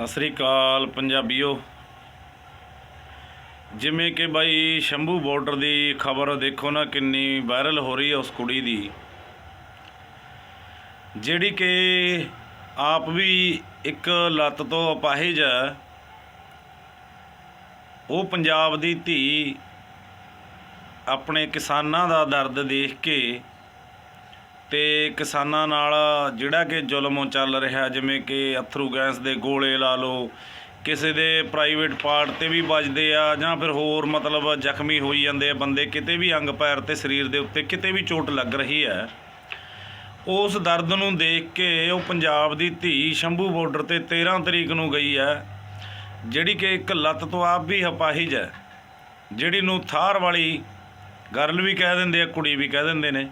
ਸਤਿ ਸ੍ਰੀ ਅਕਾਲ ਪੰਜਾਬੀਓ। ਜਿਵੇਂ ਕਿ ਬਾਈ ਸ਼ੰਭੂ ਬਾਰਡਰ ਦੀ ਖਬਰ ਦੇਖੋ ਨਾ, ਕਿੰਨੀ ਵਾਇਰਲ ਹੋ ਰਹੀ ਹੈ ਉਸ ਕੁੜੀ ਦੀ। ਜਿਹੜੀ ਕਿ ਆਪ ਵੀ ਇੱਕ ਲੱਤ ਤੋਂ ਅਪਾਹਿਜ ਹੈ। ਉਹ ਪੰਜਾਬ ਦੀ ਧੀ ਆਪਣੇ ਕਿਸਾਨਾਂ ਦਾ ਦਰਦ ਦੇਖ ਕੇ ਤੇ ਕਿਸਾਨਾਂ ਨਾਲ ਜਿਹੜਾ ਕਿ ਜ਼ੁਲਮ ਚੱਲ ਰਿਹਾ, ਜਿਵੇਂ ਕਿ ਅਥਰੂ ਗੈਸ ਦੇ ਗੋਲੇ ਲਾ ਲਓ, ਕਿਸੇ ਦੇ ਪ੍ਰਾਈਵੇਟ ਪਾਰਟ ਤੇ ਵੀ ਵੱਜਦੇ ਆ, ਜਾਂ ਫਿਰ ਹੋਰ ਮਤਲਬ ਜ਼ਖਮੀ ਹੋਈ ਜਾਂਦੇ ਆ ਬੰਦੇ, ਕਿਤੇ ਵੀ ਅੰਗ ਪੈਰ ਤੇ ਸਰੀਰ ਦੇ ਉੱਤੇ ਕਿਤੇ ਵੀ ਚੋਟ ਲੱਗ ਰਹੀ ਹੈ। ਉਸ ਦਰਦ ਨੂੰ ਦੇਖ ਕੇ ਉਹ ਪੰਜਾਬ ਦੀ ਧੀ ਸ਼ੰਭੂ ਬਾਰਡਰ ਤੇ 13 ਤਰੀਕ ਨੂੰ ਗਈ ਹੈ, ਜਿਹੜੀ ਕਿ ਇੱਕ ਲੱਤ ਤੋਂ ਆਪ ਵੀ ਹਪਾਹਿਜ ਹੈ, ਜਿਹੜੀ ਨੂੰ ਥਾਰ ਵਾਲੀ ਗਰਲ ਵੀ ਕਹਿ ਦਿੰਦੇ ਆ, ਕੁੜੀ ਵੀ ਕਹਿ ਦਿੰਦੇ ਨੇ।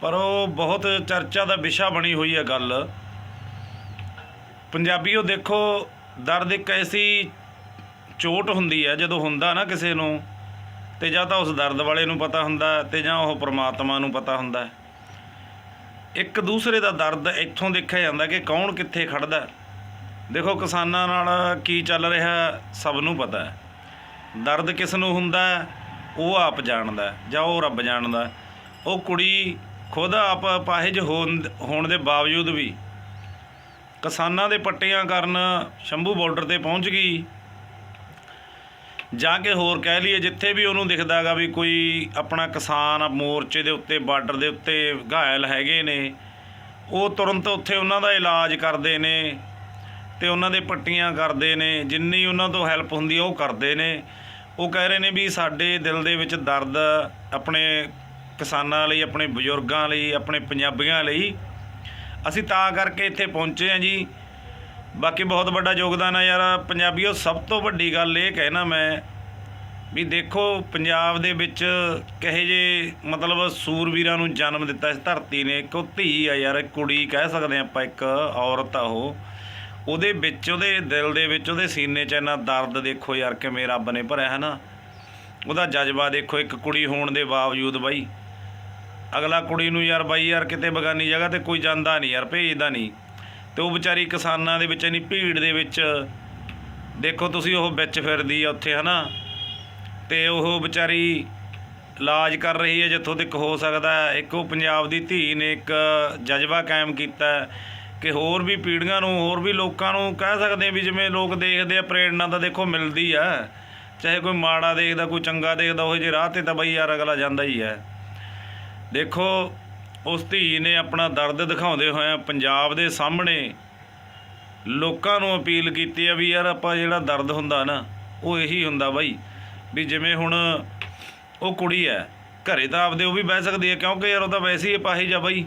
ਪਰ ਉਹ ਬਹੁਤ ਚਰਚਾ ਦਾ ਵਿਸ਼ਾ ਬਣੀ ਹੋਈ ਹੈ ਗੱਲ। ਪੰਜਾਬੀਓ ਦੇਖੋ, ਦਰਦ ਇੱਕ ਐਸੀ ਚੋਟ ਹੁੰਦੀ ਹੈ, ਜਦੋਂ ਹੁੰਦਾ ਨਾ ਕਿਸੇ ਨੂੰ, ਤੇ ਜਾਂ ਤਾਂ ਉਸ ਦਰਦ ਵਾਲੇ ਨੂੰ ਪਤਾ ਹੁੰਦਾ ਤੇ ਜਾਂ ਉਹ ਪ੍ਰਮਾਤਮਾ ਨੂੰ ਪਤਾ ਹੁੰਦਾ ਇੱਕ ਦੂਸਰੇ ਦਾ ਦਰਦ ਇੱਥੋਂ ਦੇਖਿਆ ਜਾਂਦਾ ਕਿ ਕੌਣ ਕਿੱਥੇ ਖੜਦਾ ਦੇਖੋ, ਕਿਸਾਨਾਂ ਨਾਲ ਕੀ ਚੱਲ ਰਿਹਾ ਸਭ ਨੂੰ ਪਤਾ ਹੈ। ਦਰਦ ਕਿਸ ਨੂੰ ਹੁੰਦਾ ਉਹ ਆਪ ਜਾਣਦਾ ਜਾਂ ਉਹ ਰੱਬ ਜਾਣਦਾ ਉਹ ਕੁੜੀ ਖੁਦ ਆਪ ਅਪਾਹਿਜ ਹੋਣ ਹੋਣ ਦੇ ਬਾਵਜੂਦ ਵੀ ਕਿਸਾਨਾਂ ਦੇ ਪੱਟੀਆਂ ਕਰਨ ਸ਼ੰਭੂ ਬਾਰਡਰ ਤੇ ਪਹੁੰਚ ਗਈ। ਜਾਂ ਕਿ ਹੋਰ ਕਹਿ ਲਈਏ ਜਿੱਥੇ ਵੀ ਉਹਨੂੰ ਦਿਖਦਾਗਾ ਵੀ ਕੋਈ ਆਪਣਾ ਕਿਸਾਨ ਮੋਰਚੇ ਦੇ ਉੱਤੇ, ਬਾਰਡਰ ਦੇ ਉੱਤੇ ਘਾਇਲ ਹੈਗੇ ਨੇ, ਉਹ ਤੁਰੰਤ ਉੱਥੇ ਉਹਨਾਂ ਦਾ ਇਲਾਜ ਕਰਦੇ ਨੇ ਤੇ ਉਹਨਾਂ ਦੇ ਪੱਟੀਆਂ ਕਰਦੇ ਨੇ, ਜਿੰਨੀ ਉਹਨਾਂ ਤੋਂ ਹੈਲਪ ਹੁੰਦੀ ਆ ਉਹ ਕਰਦੇ ਨੇ। ਉਹ ਕਹਿ ਰਹੇ ਨੇ ਵੀ ਸਾਡੇ ਦਿਲ ਦੇ ਵਿੱਚ ਦਰਦ ਆਪਣੇ ਕਿਸਾਨਾਂ ਲਈ, ਆਪਣੇ ਬਜ਼ੁਰਗਾਂ ਲਈ, ਆਪਣੇ ਪੰਜਾਬੀਆਂ ਲਈ। ਅਸੀਂ ਤਾਂ ਕਰਕੇ ਇੱਥੇ ਪਹੁੰਚੇ ਆ ਜੀ। ਬਾਕੀ ਬਹੁਤ ਵੱਡਾ ਯੋਗਦਾਨ ਆ ਯਾਰ, ਪੰਜਾਬੀਓ, ਸਭ ਤੋਂ ਵੱਡੀ ਗੱਲ ਇਹ ਕਹਿਣਾ ਮੈਂ ਵੀ ਦੇਖੋ, ਪੰਜਾਬ ਦੇ ਵਿੱਚ ਕਹੇ ਜੇ ਮਤਲਬ ਸੂਰਵੀਰਾਂ ਨੂੰ ਜਨਮ ਦਿੱਤਾ ਇਸ ਧਰਤੀ ਨੇ, ਇੱਕ ਉਹ ਧੀ ਆ ਯਾਰ ਕੁੜੀ ਕਹਿ ਸਕਦੇ ਆਪਾਂ, ਇੱਕ ਔਰਤ ਆ ਉਹ। ਉਹਦੇ ਵਿੱਚ, ਉਹਦੇ ਦਿਲ ਦੇ ਵਿੱਚ, ਉਹਦੇ ਸੀਨੇ 'ਚ ਇੰਨਾ ਦਰਦ ਦੇਖੋ ਯਾਰ, ਕਿਵੇਂ ਰੱਬ ਨੇ ਭਰਿਆ, ਹੈ ਨਾ? ਉਹਦਾ ਜਜ਼ਬਾ ਦੇਖੋ, ਇੱਕ ਕੁੜੀ ਹੋਣ ਦੇ ਬਾਵਜੂਦ ਬਾਈ। ਅਗਲਾ ਕੁੜੀ ਨੂੰ ਯਾਰ ਬਾਈ ਯਾਰ ਕਿਤੇ ਬਗਾਨੀ ਜਗ੍ਹਾ ਤੇ ਕੋਈ ਜਾਂਦਾ ਨਹੀਂ, ਯਾਰ ਭੇਜਦਾ ਨਹੀਂ। ਤੇ ਉਹ ਵਿਚਾਰੀ ਕਿਸਾਨਾਂ ਦੇ ਵਿੱਚ ਇੰਨੀ ਭੀੜ ਦੇ ਵਿੱਚ, ਦੇਖੋ ਤੁਸੀਂ ਉਹ ਵਿੱਚ ਫਿਰਦੀ ਆ ਉੱਥੇ, ਹਨਾ? ਤੇ ਉਹ ਵਿਚਾਰੀ ਇਲਾਜ ਕਰ ਰਹੀ ਹੈ ਜਿੱਥੋਂ ਤੱਕ ਹੋ ਸਕਦਾ ਇੱਕ ਉਹ ਪੰਜਾਬ ਦੀ ਧੀ ਨੇ ਇੱਕ ਜਜ਼ਬਾ ਕਾਇਮ ਕੀਤਾ ਕਿ ਹੋਰ ਵੀ ਪੀੜ੍ਹੀਆਂ ਨੂੰ, ਹੋਰ ਵੀ ਲੋਕਾਂ ਨੂੰ ਕਹਿ ਸਕਦੇ ਵੀ ਜਿਵੇਂ ਲੋਕ ਦੇਖਦੇ ਆ, ਪ੍ਰੇਰਣਾ ਤਾਂ ਦੇਖੋ ਮਿਲਦੀ ਆ। ਚਾਹੇ ਕੋਈ ਮਾੜਾ ਦੇਖਦਾ, ਕੋਈ ਚੰਗਾ ਦੇਖਦਾ ਉਹ ਜੇ ਰਾਹ ਤੇ ਤਾਂ ਬਈ ਯਾਰ ਅਗਲਾ ਜਾਂਦਾ ਹੀ ਹੈ। ਦੇਖੋ, ਉਸ ਧੀ ਨੇ ਆਪਣਾ ਦਰਦ ਦਿਖਾਉਂਦੇ ਹੋਏ ਪੰਜਾਬ ਦੇ ਸਾਹਮਣੇ ਲੋਕਾਂ ਨੂੰ ਅਪੀਲ ਕੀਤੀ ਆ ਵੀ ਯਾਰ ਆਪਾਂ ਜਿਹੜਾ ਦਰਦ ਹੁੰਦਾ ਨਾ, ਉਹ ਇਹੀ ਹੁੰਦਾ ਬਾਈ, ਵੀ ਜਿਵੇਂ ਹੁਣ ਉਹ ਕੁੜੀ ਐ ਘਰੇ ਤਾਂ ਆਪਦੇ ਉਹ ਵੀ ਬਹਿ ਸਕਦੀ ਹੈ, ਕਿਉਂਕਿ ਯਾਰ ਉਹ ਤਾਂ ਵੈਸੇ ਹੀ ਅਪਾਹਿਜ ਜਾ ਬਾਈ।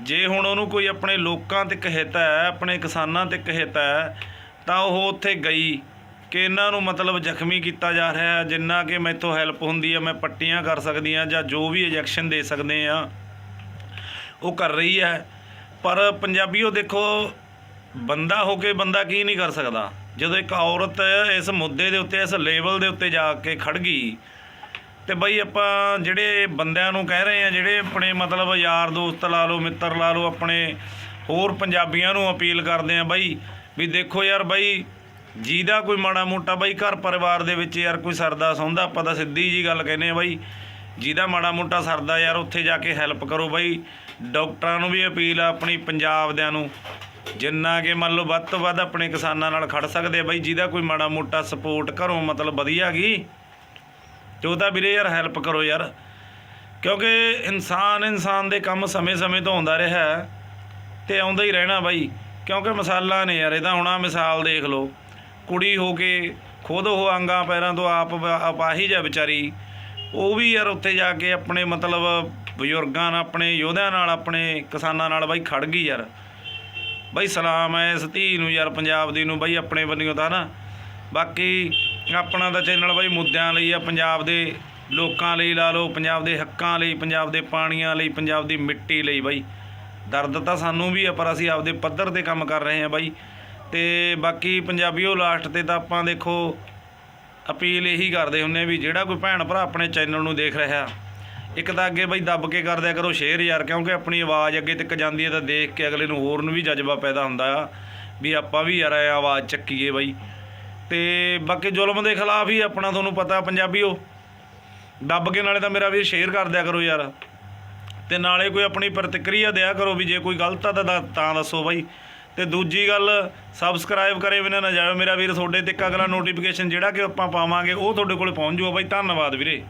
ਜੇ ਹੁਣ ਉਹਨੂੰ ਕੋਈ ਆਪਣੇ ਲੋਕਾਂ ਤੇ ਕਹਿਤਾ ਹੈ, ਆਪਣੇ ਕਿਸਾਨਾਂ ਤੇ ਕਹਿਤਾ ਹੈ, ਤਾਂ ਉਹ ਉੱਥੇ ਗਈ। ਕਿ ਇਹਨਾਂ ਨੂੰ ਮਤਲਬ ਜ਼ਖਮੀ ਕੀਤਾ ਜਾ ਰਿਹਾ ਹੈ, ਜਿੰਨਾ ਕਿ ਮੈਥੋਂ ਹੈਲਪ ਹੁੰਦੀ ਹੈ ਮੈਂ ਪੱਟੀਆਂ ਕਰ ਸਕਦੀ ਹਾਂ ਜਾਂ ਜੋ ਵੀ ਇੰਜੈਕਸ਼ਨ ਦੇ ਸਕਦੇ ਆ ਉਹ ਕਰ ਰਹੀ ਹੈ। ਪਰ ਪੰਜਾਬੀਓ ਦੇਖੋ, ਬੰਦਾ ਹੋ ਕੇ ਬੰਦਾ ਕੀ ਨਹੀਂ ਕਰ ਸਕਦਾ। ਜਦੋਂ ਇੱਕ ਔਰਤ ਇਸ ਮੁੱਦੇ ਦੇ ਉੱਤੇ, ਇਸ ਲੈਵਲ ਦੇ ਉੱਤੇ ਜਾ ਕੇ ਖੜ ਗਈ, ਤੇ ਬਈ ਆਪਾਂ ਜਿਹੜੇ ਬੰਦਿਆਂ ਨੂੰ ਕਹਿ ਰਹੇ ਆ ਜਿਹੜੇ ਆਪਣੇ ਮਤਲਬ ਯਾਰ ਦੋਸਤ ਲਾ ਲਓ, ਮਿੱਤਰ ਲਾ ਲਓ, ਆਪਣੇ ਹੋਰ ਪੰਜਾਬੀਆਂ ਨੂੰ ਅਪੀਲ ਕਰਦੇ ਆ ਬਈ, ਵੀ ਦੇਖੋ ਯਾਰ ਬਈ ਜਿਹਦਾ ਕੋਈ ਮਾੜਾ ਮੋਟਾ ਬਾਈ, ਘਰ ਪਰਿਵਾਰ ਦੇ ਵਿੱਚ ਯਾਰ ਕੋਈ ਸਰਦਾ ਸੌਂਦਾ, ਆਪਾਂ ਤਾਂ ਸਿੱਧੀ ਜੀ ਗੱਲ ਕਹਿੰਦੇ ਆ ਬਾਈ। ਜਿਹਦਾ ਮਾੜਾ ਮੋਟਾ ਸਰਦਾ ਯਾਰ, ਉੱਥੇ ਜਾ ਕੇ ਹੈਲਪ ਕਰੋ ਬਾਈ। ਡਾਕਟਰਾਂ ਨੂੰ ਵੀ ਅਪੀਲ ਆ, ਆਪਣੀ ਪੰਜਾਬ ਦਿਆਂ ਨੂੰ। ਜਿੰਨਾ ਕਿ ਮੰਨ ਲਓ ਵੱਧ ਤੋਂ ਵੱਧ ਆਪਣੇ ਕਿਸਾਨਾਂ ਨਾਲ ਖੜ ਸਕਦੇ ਆ ਬਈ ਜਿਹਦਾ ਕੋਈ ਮਾੜਾ ਮੋਟਾ ਸਪੋਰਟ ਘਰੋਂ ਮਤਲਬ ਵਧੀਆ ਗਈ ਤੇ ਉਹਦਾ ਵੀਰੇ ਯਾਰ ਹੈਲਪ ਕਰੋ ਯਾਰ। ਕਿਉਂਕਿ ਇਨਸਾਨ ਇਨਸਾਨ ਦੇ ਕੰਮ ਸਮੇਂ-ਸਮੇਂ ਤੋਂ ਆਉਂਦਾ ਰਿਹਾ ਹੈ ਤੇ ਆਉਂਦਾ ਹੀ ਰਹਿਣਾ ਬਾਈ। ਕਿਉਂਕਿ ਮਸਾਲਾ ਨੇ ਯਾਰ ਇਹਦਾ ਹੁਣ ਮਿਸਾਲ ਦੇਖ ਲਓ। ਕੁੜੀ ਹੋ ਕੇ ਖੁਦ ਉਹ ਆਂਗਾ ਪੈਰਾਂ ਤੋਂ ਆਪ ਅਪਾਹਿਜ ਹੈ ਵਿਚਾਰੀ, ਉਹ ਵੀ ਯਾਰ ਉੱਥੇ ਜਾ ਕੇ ਆਪਣੇ ਮਤਲਬ ਬਜ਼ੁਰਗਾਂ ਨਾਲ, ਆਪਣੇ ਯੋਧਿਆਂ ਨਾਲ, ਆਪਣੇ ਕਿਸਾਨਾਂ ਨਾਲ ਬਾਈ ਖੜ ਗਈ ਯਾਰ। ਬਾਈ ਸਲਾਮ ਹੈ ਇਸ ਧੀ ਨੂੰ ਯਾਰ, ਪੰਜਾਬ ਦੀ ਨੂੰ ਬਾਈ ਆਪਣੇ ਵੱਲੋਂ ਤਾਂ ਨਾ। ਬਾਕੀ ਆਪਣਾ ਤਾਂ ਚੈਨਲ ਬਾਈ ਮੁੱਦਿਆਂ ਲਈ ਆ, ਪੰਜਾਬ ਦੇ ਲੋਕਾਂ ਲਈ ਲਾ ਲਓ, ਪੰਜਾਬ ਦੇ ਹੱਕਾਂ ਲਈ, ਪੰਜਾਬ ਦੇ ਪਾਣੀਆਂ ਲਈ, ਪੰਜਾਬ ਦੀ ਮਿੱਟੀ ਲਈ ਬਾਈ। ਦਰਦ ਤਾਂ ਸਾਨੂੰ ਵੀ ਆ, ਪਰ ਅਸੀਂ ਆਪਦੇ ਪੱਧਰ ਤੇ ਕੰਮ ਕਰ ਰਹੇ ਹਾਂ ਬਾਈ। ਤੇ ਬਾਕੀ ਪੰਜਾਬੀਓ ਲਾਸਟ ਤੇ ਤਾਂ ਆਪਾਂ ਦੇਖੋ ਅਪੀਲ ਇਹੀ ਕਰਦੇ ਹੁੰਨੇ ਵੀ ਜਿਹੜਾ ਕੋਈ ਭੈਣ ਭਰਾ ਆਪਣੇ ਚੈਨਲ ਨੂੰ ਦੇਖ ਰਿਹਾ, ਇੱਕ ਤਾਂ ਅੱਗੇ ਬਈ ਦੱਬ ਕੇ ਕਰਦਿਆ ਕਰੋ ਸ਼ੇਅਰ ਯਾਰ, ਕਿਉਂਕਿ ਆਪਣੀ ਆਵਾਜ਼ ਅੱਗੇ ਤੱਕ ਜਾਂਦੀ ਹੈ ਤਾਂ ਦੇਖ ਕੇ ਅਗਲੇ ਨੂੰ ਹੋਰ ਨੂੰ ਵੀ ਜਜ਼ਬਾ ਪੈਦਾ ਹੁੰਦਾ ਆ ਵੀ ਆਪਾਂ ਵੀ ਯਾਰ ਇਹ ਆਵਾਜ਼ ਚੱਕੀਏ ਬਾਈ। ਤੇ ਬਾਕੀ ਜ਼ੁਲਮ ਦੇ ਖਿਲਾਫ ਹੀ ਆਪਣਾ ਤੁਹਾਨੂੰ ਪਤਾ ਪੰਜਾਬੀਓ, ਦੱਬ ਕੇ ਨਾਲੇ ਤਾਂ ਮੇਰਾ ਵੀਰ ਸ਼ੇਅਰ ਕਰ ਦਿਆ ਕਰੋ ਯਾਰ। ਤੇ ਨਾਲੇ ਕੋਈ ਆਪਣੀ ਪ੍ਰਤੀਕਿਰਿਆ ਦਿਆ ਕਰੋ ਵੀ ਜੇ ਕੋਈ ਗਲਤ ਆ ਤਾਂ ਤਾਂ ਦੱਸੋ ਬਾਈ। ਤੇ ਦੂਜੀ ਗੱਲ ਸਬਸਕ੍ਰਾਈਬ ਕਰੇ ਬਿਨਾਂ ਨਾ ਜਾਇਓ। ਮੇਰਾ ਵੀਰ, ਤੁਹਾਡੇ 'ਤੇ ਇੱਕ ਅਗਲਾ ਨੋਟੀਫਿਕੇਸ਼ਨ ਜਿਹੜਾ ਕਿ ਆਪਾਂ ਪਾਵਾਂਗੇ, ਉਹ ਤੁਹਾਡੇ ਕੋਲ ਪਹੁੰਚ ਜੂਗਾ ਬਾਈ। ਧੰਨਵਾਦ ਵੀਰੇ।